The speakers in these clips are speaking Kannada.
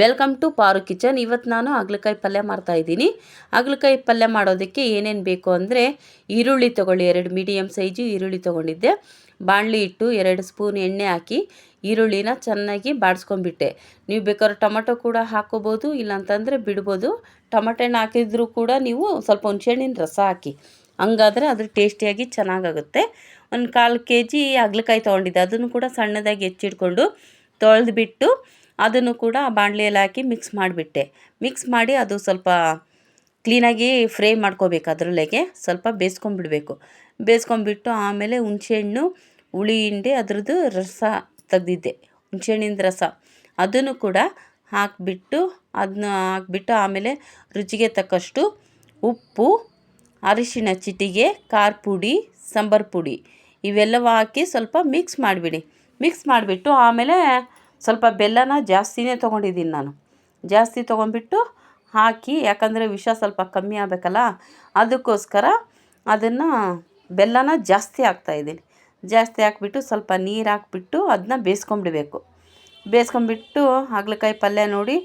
ವೆಲ್ಕಮ್ ಟು ಪಾರು ಕಿಚನ್ ಇವತ್ತು ನಾನು ಹಾಗಲಕಾಯಿ ಪಲ್ಯ ಮಾಡ್ತಾ ಇದ್ದೀನಿ. ಹಾಗಲಕಾಯಿ ಪಲ್ಯ ಮಾಡೋದಕ್ಕೆ ಏನೇನು ಬೇಕು ಅಂದರೆ ಈರುಳ್ಳಿ ತೊಗೊಳ್ಳಿ, ಎರಡು ಮೀಡಿಯಮ್ ಸೈಜು ಈರುಳ್ಳಿ ತೊಗೊಂಡಿದ್ದೆ. ಬಾಣಲಿ ಇಟ್ಟು ಎರಡು ಸ್ಪೂನ್ ಎಣ್ಣೆ ಹಾಕಿ ಈರುಳ್ಳಿನ ಚೆನ್ನಾಗಿ ಬಾಡಿಸ್ಕೊಂಡ್ಬಿಟ್ಟೆ. ನೀವು ಬೇಕಾದ್ರೆ ಟೊಮಟೊ ಕೂಡ ಹಾಕೋಬೋದು, ಇಲ್ಲಾಂತಂದರೆ ಬಿಡ್ಬೋದು. ಟೊಮಟೊ ಹಣ್ಣು ಹಾಕಿದ್ರೂ ಕೂಡ ನೀವು ಸ್ವಲ್ಪ ಹುಣಸೆಹಣ್ಣಿನ ರಸ ಹಾಕಿ. ಹಂಗಾದರೆ ಅದು ಟೇಸ್ಟಿಯಾಗಿ ಚೆನ್ನಾಗಾಗುತ್ತೆ. ಒಂದು ಕಾಲು ಕೆ ಜಿ ಹಾಗಲಕಾಯಿ ತೊಗೊಂಡಿದ್ದೆ. ಅದನ್ನು ಕೂಡ ಸಣ್ಣದಾಗಿ ಹೆಚ್ಚಿಟ್ಕೊಂಡು ತೊಳೆದ್ಬಿಟ್ಟು ಅದನ್ನು ಕೂಡ ಬಾಣಲೆಯಲ್ಲಿ ಹಾಕಿ ಮಿಕ್ಸ್ ಮಾಡಿಬಿಟ್ಟೆ. ಮಿಕ್ಸ್ ಮಾಡಿ ಅದು ಸ್ವಲ್ಪ ಕ್ಲೀನಾಗಿ ಫ್ರೈ ಮಾಡ್ಕೋಬೇಕು ಅದರೊಳಗೆ. ಸ್ವಲ್ಪ ಬೇಯಿಸ್ಕೊಂಬಿಡಬೇಕು ಬೇಯಿಸ್ಕೊಂಬಿಟ್ಟು ಆಮೇಲೆ ಹುಣ್ಸೆಹಣ್ಣು, ಹುಳಿ ಹಿಂಡಿ, ಅದರದ್ದು ರಸ ತೆಗ್ದಿದ್ದೆ. ಹುಣ್ಸೆಹಣ್ಣಿನ ರಸ. ಅದನ್ನು ಕೂಡ ಹಾಕಿಬಿಟ್ಟು ಅದನ್ನ ಹಾಕ್ಬಿಟ್ಟು ಆಮೇಲೆ ರುಚಿಗೆ ತಕ್ಕಷ್ಟು ಉಪ್ಪು ಅರಿಶಿಣ ಚಿಟಿಗೆ, ಖಾರ ಪುಡಿ, ಸಾಂಬಾರು ಪುಡಿ ಇವೆಲ್ಲವೂ ಹಾಕಿ ಸ್ವಲ್ಪ ಮಿಕ್ಸ್ ಮಾಡಿಬಿಡಿ. ಮಿಕ್ಸ್ ಮಾಡಿಬಿಟ್ಟು ಆಮೇಲೆ ಸ್ವಲ್ಪ ಬೆಲ್ಲನ ಜಾಸ್ತಿನೇ ತೊಗೊಂಡಿದ್ದೀನಿ ನಾನು. ಜಾಸ್ತಿ ತೊಗೊಂಡ್ಬಿಟ್ಟು ಹಾಕಿ, ಯಾಕಂದರೆ ವಿಷ ಸ್ವಲ್ಪ ಕಮ್ಮಿ ಆಗಬೇಕಲ್ಲ, ಅದಕ್ಕೋಸ್ಕರ ಅದನ್ನು ಬೆಲ್ಲನ ಜಾಸ್ತಿ ಹಾಕ್ತಾಯಿದ್ದೀನಿ ಜಾಸ್ತಿ ಹಾಕ್ಬಿಟ್ಟು ಸ್ವಲ್ಪ ನೀರು ಹಾಕ್ಬಿಟ್ಟು ಅದನ್ನ ಬೇಯಿಸ್ಕೊಂಬಿಡಬೇಕು ಬೇಯಿಸ್ಕೊಂಬಿಟ್ಟು ಹಾಗಲಕಾಯಿ ಪಲ್ಯ ನೋಡಿ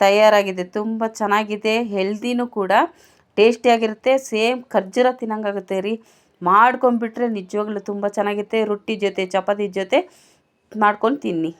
ತಯಾರಾಗಿದೆ, ತುಂಬ ಚೆನ್ನಾಗಿದೆ, ಹೆಲ್ದಿನೂ ಕೂಡ ಟೇಸ್ಟಿಯಾಗಿರುತ್ತೆ ಸೇಮ್ ಖರ್ಜೂರ ತಿನ್ನಂಗಾಗುತ್ತೆ ರೀ. ಮಾಡ್ಕೊಂಬಿಟ್ರೆ ನಿಜವಾಗ್ಲೂ ತುಂಬ ಚೆನ್ನಾಗಿರುತ್ತೆ. ರೊಟ್ಟಿ ಜೊತೆ, ಚಪಾತಿ ಜೊತೆ ಮಾಡ್ಕೊಂಡು ತಿನ್ನಿ.